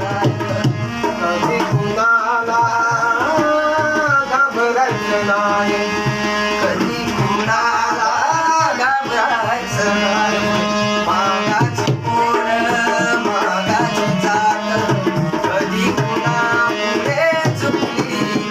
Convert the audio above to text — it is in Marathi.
कधी कुणाला घाबरायचं कधी कुणाला घाबरायचं नाही. कधी कुणामुळे चुकली